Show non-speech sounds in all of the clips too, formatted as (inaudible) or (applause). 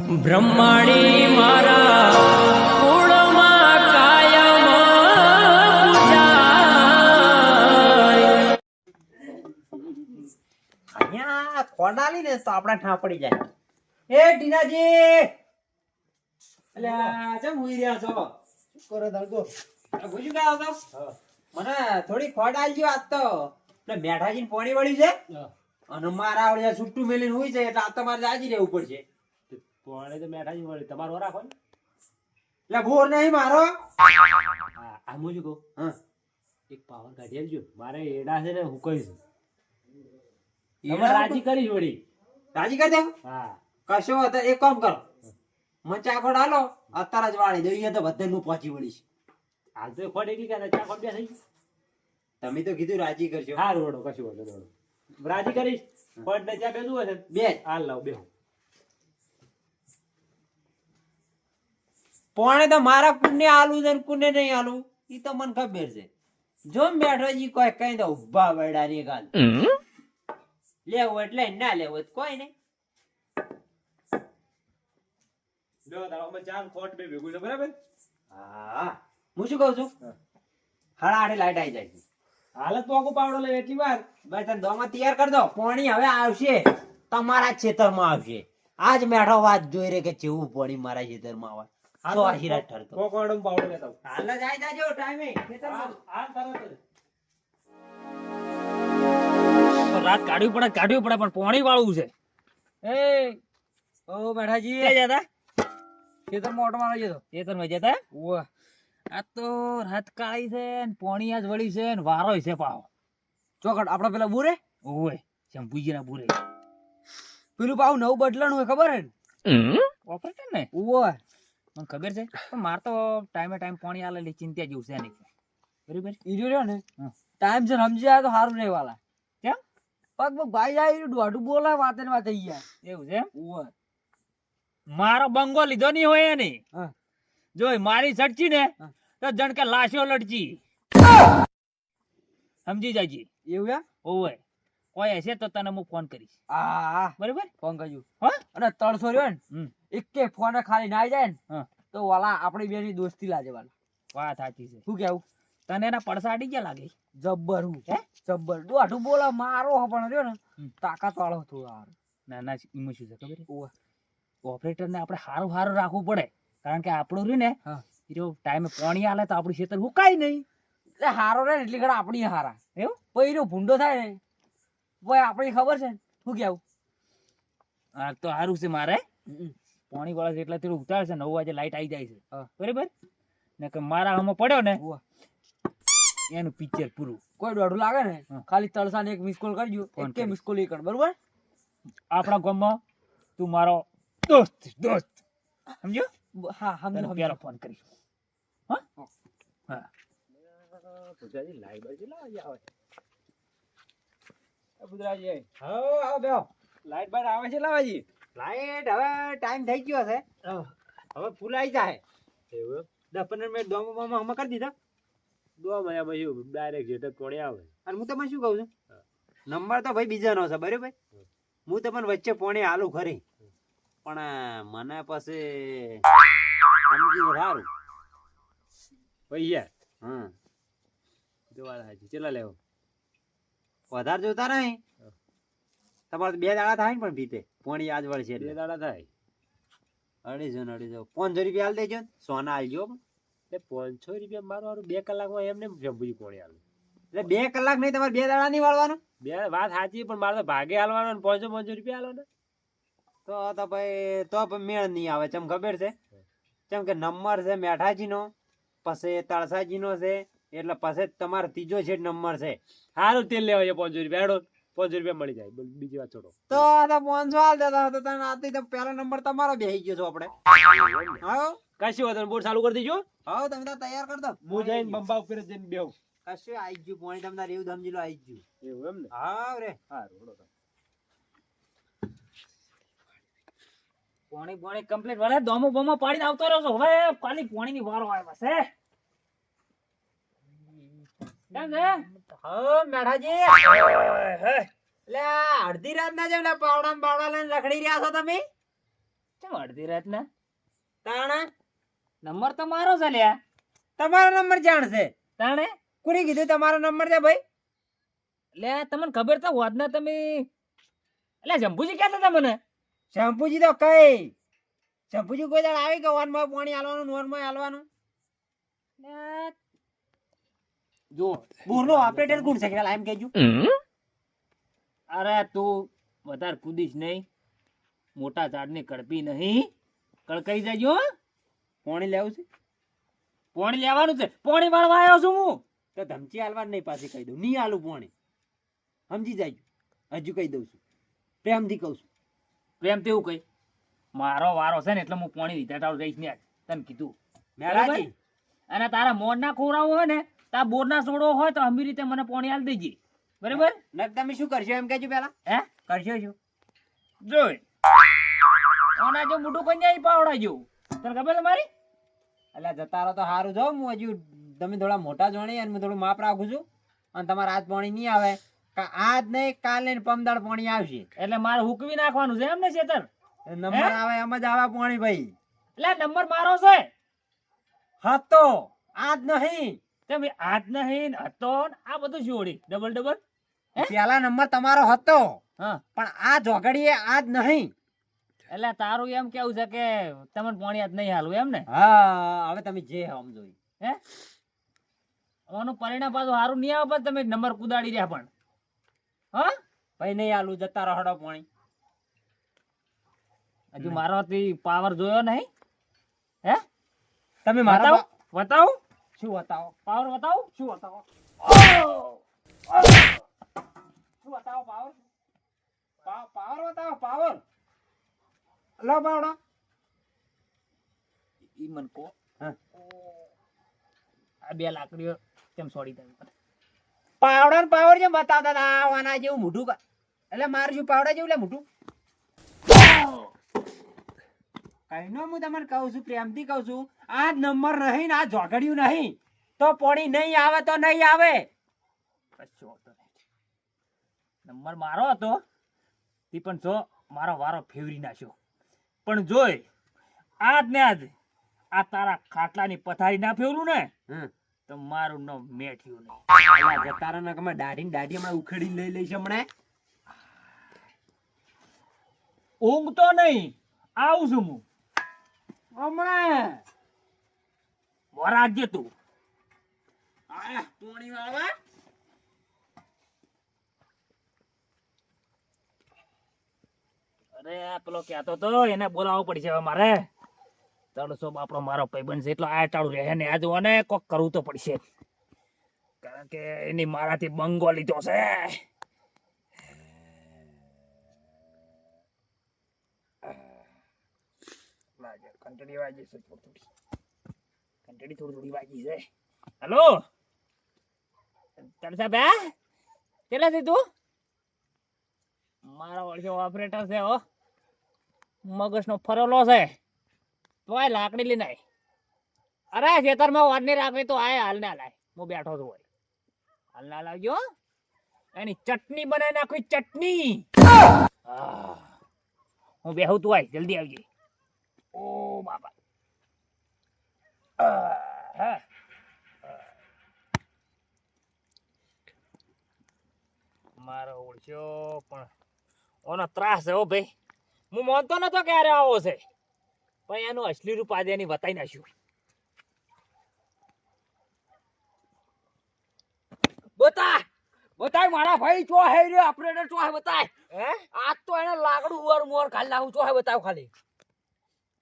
બ્રહ્માણી મારા કુળમાં કાયમ અહીંયા ખોડાલી ને તો આપડા ઠા પડી જાય. એ ટીનાજી! અલ્યા ચમ હુઈ રહ્યા છો? કરો આ ભૂલી ગયા છો? મને થોડી ખોડ આલજો આજ તો. એટલે મેઠાજી પોણી વળી છે? અને મારા આવડે છુટ્ટું મેલીને હોય છે એટલે આ તમારે જાજી રહેવું પડશે. પોણે તો મેઠાજી મળી તમારો રાખો ને. એટલે ભોર નહીં મારો. હા આ મુજ કહું? હા. એક પાવર કાઢી આલજો મારે એડા છે ને હું કહીશ. તમે રાજી કરીશ વળી. રાજી કરી દે હા. કશો વાંધો એક કામ કરો. મચા ખોડ હાલો. અત્યારે જ વાળી દઈએ તો બધે હું પહોંચી વળીશ. હાલ તો ખોટ એટલી કે ચા ખોટ બે થઈ તમે તો કીધું રાજી કરશો હા રોડો કશું વાંધો રોડો. રાજી કરીશ. ખોટ ને ત્યાં બેસવું હશે બે હાલ લાવ બે પોણે તો મારા કુને આલુ છે કુને નહીં આલુ. એ તો મને ખબર છે. જો બેઠો જી કોઈ કઈ તો ઊભા વડા ની ગાલ. લેવો એટલે ના લેવો કોઈ નહીં. જો તારામાં ચાર ખોટ બે ભેગું છે બરાબર? હા. હું શું કહું છું? હાડા આઠે લાઈટ આવી જાય છે. હાલત તો આખો પાવડો લે એટલી વાર. ભાઈ તને દોમાં તૈયાર કરી દો પોણી હવે આવશે. તમારા ખેતરમાં આવશે. આજ મેઠો વાત જોઈ રે કે કેવું પોણી મારા ખેતરમાં આવે. તો હીરા ઠરતો કોકોડો પાવડો લેતા આવું. હાલ જ જાજો ટાઈમે. ખેતર હાલ તરત રાત કાઢવી પડે કાઢવી પડે પણ પોણી વાળું છે. એ ઓ મેઠાજી ક્યાં જતા ખેતર મોટો મારવા જતો ખેતર તો જતા ઓહ આ તો રાત કાળી છે ને પોણી આજ વળી છે ને વારો છે પાવ ચોકડ આપડે પેલા બુરે? ઓય શંભુજી ના બુરે. પેલું પાવ નવું બદલાનું હોય ખબર હે ને? ઓપરેટર ને? ઓહ મને ખબર છે? પણ માર તો ટાઈમે ટાઈમ પાણી આલે એટલે ચિંતા જેવું છે નહીં. બરાબર? ઈજો રહ્યો ને. ટાઈમ છે સમજી આવે તો સારું રહે વાલા કેમ? પગ પગ ભાઈ જાય ઈ દોઢું બોલાય વાતે ને વાત થઈ ગયા એવું છે એમ? મારો બંગો લીધો નહીં હોય એને. હા. જો મારી સડચી ને તો જણ કે લાશો લડચી સમજી જાજી. એવું ઓય કોઈ હશે તો તને હું ફોન કરીશ. આ બરાબર? ફોન કરજો હા? અને તળસો રહ્યો ને એકે ફોન ખાલી ના જાય ને તો વાલા આપણી બે ની દોસ્તી લાજે વાલા વાત સાચી છે. શું કેવું? તને એના પડસા અડી ગયા લાગે? જબ્બર હું. હે? જબ્બર. દોઢું બોલા મારો પણ રહ્યો ને તાકાત વાળો હતો ના ના એમાં શું છે ખબર. ઓપરેટર ને આપણે સારું સારું રાખવું પડે. કારણ કે આપણું રહ્યું ને જો ટાઈમે પાણી આલે તો આપણું ખેતર હુકાય નહીં. એટલે હારો રહે ને એટલી ઘડા આપણી હારા. એવું? પછી ભૂંડો થાય ને ભાઈ આપણે ખબર છે શું કેવું? આ તો સારું છે મારે. પાણી વાળા એટલે થોડું ઉતાર છે નવ વાગે લાઈટ આવી જાય છે. બરાબર? ને કે મારા આમાં પડ્યો ને એનું પિક્ચર પૂરું. કોઈ દોઢું લાગે ને ખાલી તળસાને એક મિસ કોલ કરજો ફોન એક કે મિસ કોલ કર બરોબર? આપણા ગામમાં તું મારો દોસ્ત દોસ્ત. સમજો હા હા મેં સમજો પેલો ફોન કરીશ. હા? લાઈવ બાજુ લાવી આવે? ગુજરાતી હા આવો બેહો. લાઈટ બાર આવે છે લાવાજી લાઈટ હવે ટાઈમ થઈ ગયો છે. હવે ફૂલ આવી જાય એવું દસ પંદર મિનિટ દોમો બોમો હમણાં કરી દીધા? દો મને પછી ડાયરેક્ટ જેટલે પોણી આવે. અને હું તમને શું કહું છું? નંબર તો ભાઈ બીજાનો છે બરાબર? હું. તમને વચ્ચે પોણી આલુ ખરી. પણ મને પછી સમજી સારું. પૈયા હમ. જોવા હાજી ચેલા લેવો? વધારે જોતા રહે તમારે બે દાડા થાય ને પણ પીતે પોણી આજ વળશે બે દાડા થાય. અઢીસો ને અઢીસો પાંચસો રૂપિયા હાલ દેજો. સોના આલજો એ પાંચસો રૂપિયા મારું હારું બે કલાકમાં એમને શંભુજી પોણી હાલ એટલે બે કલાક નહીં તમારે બે દાડા નહીં વાળવાનું? બે વાત સાચી પણ મારે તો ભાગે હાલવાનો ને પાંચસો પાંચસો રૂપિયા હાલવાના તો તો ભાઈ તો પણ મેળ નહીં આવે. ચમ ખબર છે? ચમ કે નંબર છે મેઠાજીનો પછી તળસાજીનો છે એટલે પાસે તમારો ત્રીજો છે નંબર છે. સારું તેલ લેવા છે પાંચસો રૂપિયા. હેડો પાંચસો રૂપિયા મળી જાય. બીજી વાત છોડો. તો આ પાંચસો હાલ દેતા તો તને આથી તો પહેલો નંબર તમારો બેસી ગયો છો આપણે. કશું વાંધો બોર્ડ ચાલુ કરી દીજો. હા તમે તો તૈયાર કર દો હું જઈને બંબા ઉપર જઈને બેહું. કશું આવી ગયું? પોણી તમને એવું સમજી લો આવી ગયું. એવું એમ ને? હા રે. હા રોડો પોણી પોણી પાણી કમ્પ્લીટ વળે દોમો બોમો પાડીને આવતો રહ્યો છો. હવે ખાલી પોણીની વારો આવે બસ હા અડધી રાત ના જેમ પાવડા બાવડા લઈને રખડી રહ્યા છો તમે? કેમ અડધી રાતના? તાણા? નંબર તો મારો છે લ્યા. તમારો નંબર જાણશે તાણે? કોને કીધું તમારો નંબર છે ભાઈ? લે તમને ખબર તો હોત ને તમે. એટલે જંબુજી કહેતા હતા મને જંબુજી તો કઈ. જંબુજી કોઈ દાડ આવી ગયો વનમાં પાણી હાલવાનું નોનમાં હાલવાનું જો બોરનો ઓપરેટર કોણ છે કે એમ કહેજો. અરે તું વધારે કૂદીશ નહીં મોટા ઝાડને કડપી નહીં. કડકાઈ જજો પોણી લેવું છે. પોણી લેવાનું છે. પોણી વાળવા આવ્યો છું હું. તો ધમચી હાલવા નહીં પાછી કહી દઉં. નહીં હાલું પોણી. સમજી જાય. હજુ કહી દઉં છું. પ્રેમથી કહું છું. પ્રેમ તેવું કહી. મારો વારો છે ને એટલે હું પોણી લીધા ટાળું રહીશ ને આજ. તને કીધું. મેળાજી. અને તારા મોર ના ખોરાવું હોય ને તારા બોર ના સોડો હોય તો અમી રીતે મને પોણી આલ દેજે. બરાબર? નક તમે શું કરશો એમ કેજો પેલા હે? કરશો શું? જોઈ. ઓના જો મોટું કન્યા પાવડા જેવું. તને ખબર છે મારી એટલે જતા રહો તો સારું જો હું હજુ તમે થોડા મોટા જોણી અને હું થોડું માપ રાખું છું. અને તમારે આજ પાણી નહીં આવે. આજ નહીં કાલે પમદાળ પાણી આવશે. એટલે મારે હુકવી નાખવાનું છે એમ ને શેતર નંબર આવે એમ જ આવે પાણી ભાઈ. એટલે નંબર મારો છે. હતો. આજ નહીં. તમે આજ નહીં હતો આ બધું જોડી. ડબલ ડબલ પેલા નંબર તમારો હતો. પણ આ જોગડીએ આજ નહીં. એટલે તારું એમ કેવું છે કે તમને પાણી આજ નહીં હાલવું એમ ને? હા હવે તમે જે સમજો. હે? ઓનું પરિણામ પાછું સારું નહીં આવે પણ તમે નંબર કુદાડી રહ્યા પણ. હા? ભાઈ નહીં હાલવું જતા રહડો હડો પાણી. હજુ મારો પાવર જોયો નહીં? હે? તમે મારા બતાવું. શું બતાવો? પાવર બતાવો? શું બતાવો? શું બતાવો પાવર પાવર બતાવો પાવર લો બાવડો ઈ મન કો આ બે લાકડીઓ કેમ સોડી દઉં પાવડા ને પાવર જેમ બતાવતા હતા? આવાના જેવું મોઢું એટલે મારું શું પાવડા જેવું લે મોઢું? કઈનો હું તમને કહું છું પ્રેમથી કહું છું આ નંબર નહીં ને આ ઝઘડ્યું નહીં. તો પોણી નહીં આવે તો નહીં આવે. નંબર મારો હતો. તે પણ જો મારો વારો ફેવરી નાખ્યો. પણ જોઈ આજ ને આજ આ તારા ખાટલાની પથારી ના ફેવરું ને. તો મારું નામ મેઠ્યું નહીં. તારા ને કે દાઢી ને દાઢી હમણાં ઉખેડી લઈ લઈશ હમણાં. ઊંઘ તો નહીં. આવું છું હું. હમણાં. વરાજે તું. આ પોણી વાળવા. અરે, આ પેલો કહેતો તો, એને બોલાવવો પડશે હવે મારે. ત્રણસો બાપડો મારો ભાઈબંધ છે, એટલો આ ચાલુ રહે ને આજુ અને કોક કરવું તો પડશે. કારણ કે એની મારાથી બંગો લીધો છે. ઘંટડી વાગી છે, થોડી થોડી. કંટડી થોડી થોડી વાગી છે. હલો? તરસા બે કેટલા છે તું? મારા ઓળખ્યો ઓપરેટર છે, હો. મગજનો ફરેલો છે. તો આ લાકડી લઈને આવી અરે, ખેતરમાં વાર નહીં રાખવી તો આય, હાલ ના લાય હું બેઠો છું હોય હાલ ના લાવજો એની ચટણી બનાવી નાખવી ચટણી. હું બેહું તું, આય, જલ્દી આવજે. ઓ બાપા હા મારો ઓળખ્યો પણ ઓનો ત્રાસ છે હો ભાઈ. હું માનતો નતો ક્યારે આવો છે. પણ એનું અસલી રૂપ આજે એની બતાવી નાખ્યું. બતા બતાય મારા ભાઈ ચો હે રે ઓપરેટર ચો હે બતાય. હે? આજ તો એને લાકડું ઉવર મોર ખાલી નાખું ચો હે બતાવ ખાલી.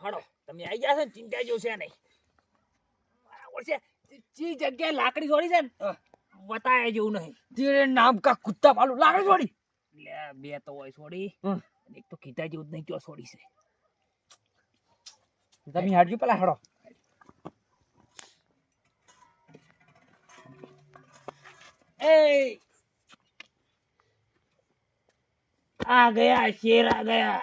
હણો તમે આવી ગયા ને ચિંતા જોશે નહીં. બરાબર જે જગ્યાએ લાકડી છોડી છે ને બતાય જેવું નહીં. તેરે નામ કા કુત્તા પાલું લાકડી છોડી લે બે તો હોય છોડી. એક તો કીધા જેવું નહીં ક્યો છોડી છે. તમે હાડજો પેલા હાડો. એ! આ ગયા શેર આ ગયા.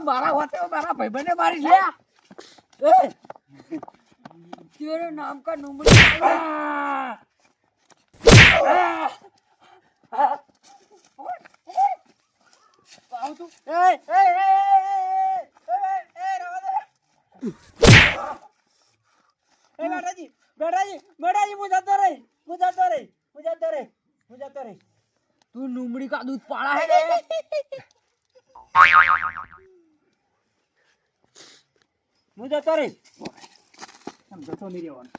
મારા હોતે મારા ભાઈબંધને મારી લે તેરે નામ કા નુમડી બેટાજી બેટાજી બેટાજી હું જતો રહી હું જતો રહી હું જતો રહી હું જતો રહી. તું નુમડી કા દૂધ પાડા હે (laughs) હું જતો રહી એમ જતો નહીં રહેવાનું.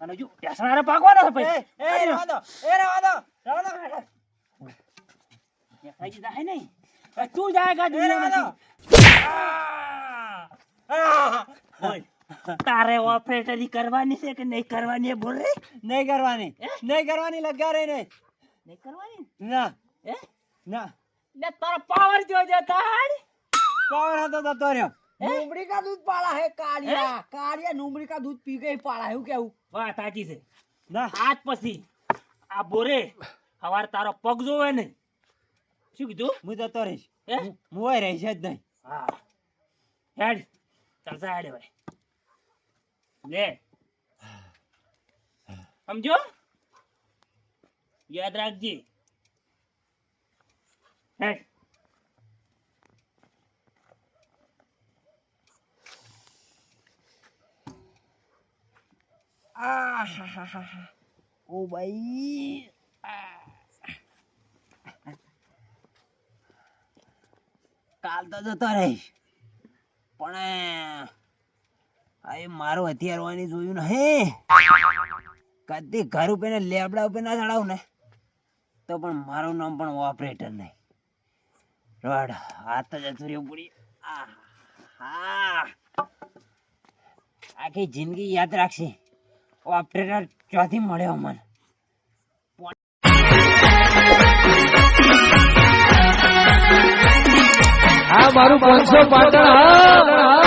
અને જો ટેસણારે પાકવાના છે એ પછી એ રહેવા દો એ રહેવા દો રહેવા દો. બેટા. દેખાઈ જાય નહીં. એ તું જાયગા એ રહેવા દો. દુનિયામાંથી બોલ તારે ઓપરેટરી કરવાની છે કે નહીં કરવાની એ બોલ રે? નહીં કરવાની. નહીં કરવાની લગા રહી નહીં. નહીં કરવાની? ના. હે? ના. ને તારો પાવર જોજો તાર પાવર હતો જતો રહ્યો. નુમડી કા દૂધ પાળા હે કાળિયા. કાળિયા નુમડી કા દૂધ પી ગઈ પાળા એવું કેવું? વાત સાચી છે. ના. આજ પછી આ બોરે હવાર તારો પગ જોવે ને. શું કીધું? હું જતો રહીશ. હે? હું હોય રહીશ જ નહીં. હા. હેડ. ચાલતા હેડ ભાઈ લે. સમજો? યાદ રાખજે. હેડ. (laughs) ઓ ભાઈ કાલ તો જતો રહીશ. પણ અરે મારું હથિયાર હોવાની જોયું ને હે? કદી ઘર ઉપર લેબડા ઉપર ના ચડાવું ને, તો પણ મારું નામ પણ ઓપરેટર નહીં. રોડ, હાથ જ અધૂરી પૂરી હા આખી જિંદગી યાદ રાખશે ઓપરેટર ક્યાંથી મળ્યો મને હા મારું પાંચસો પાટણ હા.